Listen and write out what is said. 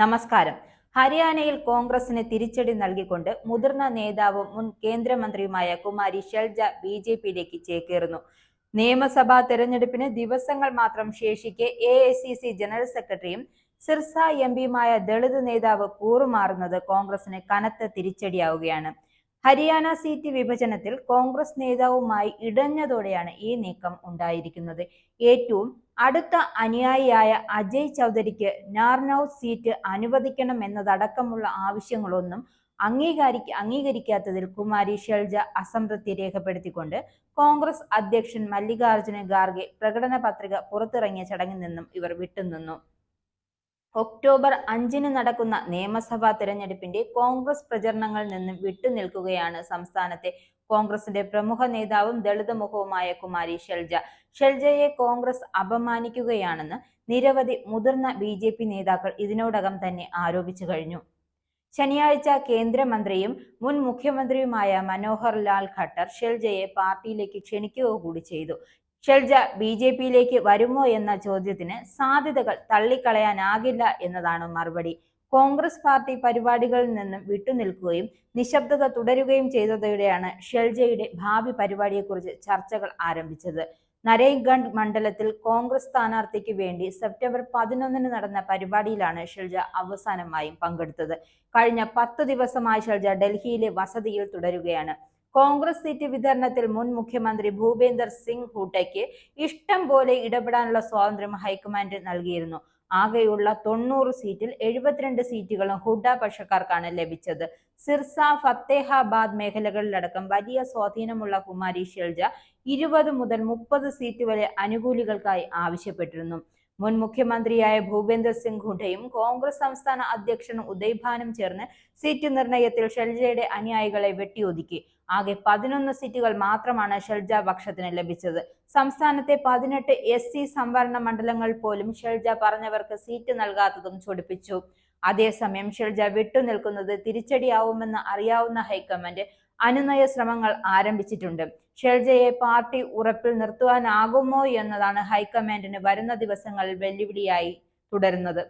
നമസ്കാരം. ഹരിയാനയിൽ കോൺഗ്രസിന് തിരിച്ചടി നൽകിക്കൊണ്ട് മുതിർന്ന നേതാവും മുൻ കേന്ദ്രമന്ത്രിയുമായ കുമാരി ഷെൽജ ബി ജെ പിയിലേക്ക് ചേക്കേറുന്നു. നിയമസഭാ തെരഞ്ഞെടുപ്പിന് ദിവസങ്ങൾ മാത്രം ശേഷിക്കെ A I C C general സെക്രട്ടറിയും സിർസ എം പിയുമായ ദളിത് നേതാവ് കൂറുമാറുന്നത് കോൺഗ്രസിന് കനത്ത തിരിച്ചടിയാവുകയാണ്. ഹരിയാന സീറ്റ് വിഭജനത്തിൽ കോൺഗ്രസ് നേതാവുമായി ഇടഞ്ഞതോടെയാണ് ഈ നീക്കം ഉണ്ടായിരിക്കുന്നത്. ഏറ്റവും അടുത്ത അനുയായിയായ അജയ് ചൗധരിക്ക് നാർനൌ സീറ്റ് അനുവദിക്കണം എന്നതടക്കമുള്ള ആവശ്യങ്ങളൊന്നും അംഗീകാരി അംഗീകരിക്കാത്തതിൽ കുമാരി ഷെൽജ അസംതൃപ്തി രേഖപ്പെടുത്തിക്കൊണ്ട് കോൺഗ്രസ് അധ്യക്ഷൻ മല്ലികാർജുന ഖാർഗെ പ്രകടന പത്രിക പുറത്തിറങ്ങിയ ചടങ്ങിൽ നിന്നും ഇവർ വിട്ടുനിന്നു. ഒക്ടോബർ അഞ്ചിന് നടക്കുന്ന നിയമസഭാ തെരഞ്ഞെടുപ്പിന്റെ കോൺഗ്രസ് പ്രചരണങ്ങളിൽ നിന്നും വിട്ടുനിൽക്കുകയാണ് സംസ്ഥാനത്തെ കോൺഗ്രസിന്റെ പ്രമുഖ നേതാവും ദളിത് മുഖവുമായ കുമാരി ഷെൽജ. ഷെൽജയെ കോൺഗ്രസ് അപമാനിക്കുകയാണെന്ന് നിരവധി മുതിർന്ന ബി ജെ പി നേതാക്കൾ ഇതിനോടകം തന്നെ ആരോപിച്ചു കഴിഞ്ഞു. ശനിയാഴ്ച കേന്ദ്രമന്ത്രിയും മുൻ മുഖ്യമന്ത്രിയുമായ മനോഹർ ലാൽ ഖട്ടർ ഷെൽജയെ പാർട്ടിയിലേക്ക് ക്ഷണിക്കുക കൂടി ചെയ്തു. ഷെൽജ ബി ജെ പിയിലേക്ക് വരുമോ എന്ന ചോദ്യത്തിന് സാധ്യതകൾ തള്ളിക്കളയാനാകില്ല എന്നതാണ് മറുപടി. കോൺഗ്രസ് പാർട്ടി പരിപാടികളിൽ നിന്നും വിട്ടുനിൽക്കുകയും നിശബ്ദത തുടരുകയും ചെയ്തതോടെയാണ് ഷെൽജയുടെ ഭാവി പരിപാടിയെക്കുറിച്ച് ചർച്ചകൾ ആരംഭിച്ചത്. നരേഗഡ് മണ്ഡലത്തിൽ കോൺഗ്രസ് സ്ഥാനാർത്ഥിക്ക് വേണ്ടി സെപ്റ്റംബർ പതിനൊന്നിന് നടന്ന പരിപാടിയിലാണ് ഷെൽജ അവസാനമായും പങ്കെടുത്തത്. കഴിഞ്ഞ പത്ത് ദിവസമായി ഷെൽജ ഡൽഹിയിലെ വസതിയിൽ തുടരുകയാണ്. കോൺഗ്രസ് സീറ്റ് വിതരണത്തിൽ മുൻ മുഖ്യമന്ത്രി ഭൂപേന്ദർ സിംഗ് ഹൂട്ടയ്ക്ക് ഇഷ്ടം പോലെ ഇടപെടാനുള്ള സ്വാതന്ത്ര്യം ഹൈക്കമാൻഡ് നൽകിയിരുന്നു. ആകെയുള്ള തൊണ്ണൂറ് സീറ്റിൽ എഴുപത്തിരണ്ട് സീറ്റുകളും ഹുഡ പക്ഷക്കാർക്കാണ് ലഭിച്ചത്. സിർസ ഫത്തേഹാബാദ് മേഖലകളിലടക്കം വലിയ സ്വാധീനമുള്ള കുമാരി ഷെൽജ ഇരുപത് മുതൽ മുപ്പത് സീറ്റ് വരെ അനുകൂലികൾക്കായി ആവശ്യപ്പെട്ടിരുന്നു. മുൻ മുഖ്യമന്ത്രിയായ ഭൂപേന്ദർ സിംഗ് ഹുഡയും കോൺഗ്രസ് സംസ്ഥാന അധ്യക്ഷനും ഉദയ്ഭാനും ചേർന്ന് സീറ്റ് നിർണയത്തിൽ ഷെൽജയുടെ അനുയായികളെ വെട്ടിയൊതുക്കി. ആകെ പതിനൊന്ന് സീറ്റുകൾ മാത്രമാണ് ഷെൽജ പക്ഷത്തിന് ലഭിച്ചത്. സംസ്ഥാനത്തെ പതിനെട്ട് എസ് സി സംവരണ മണ്ഡലങ്ങൾ പോലും ഷെൽജ പറഞ്ഞവർക്ക് സീറ്റ് നൽകാത്തതും ചൊടിപ്പിച്ചു. അതേസമയം ഷെൽജ വിട്ടുനിൽക്കുന്നത് തിരിച്ചടിയാവുമെന്ന് അറിയാവുന്ന ഹൈക്കമാൻഡ് അനുനയ ശ്രമങ്ങൾ ആരംഭിച്ചിട്ടുണ്ട്. ഷെൽജയെ പാർട്ടി ഉറപ്പിൽ നിർത്തുവാനാകുമോ എന്നതാണ് ഹൈക്കമാൻഡിന് വരുന്ന ദിവസങ്ങളിൽ വെല്ലുവിളിയായി തുടരുന്നത്.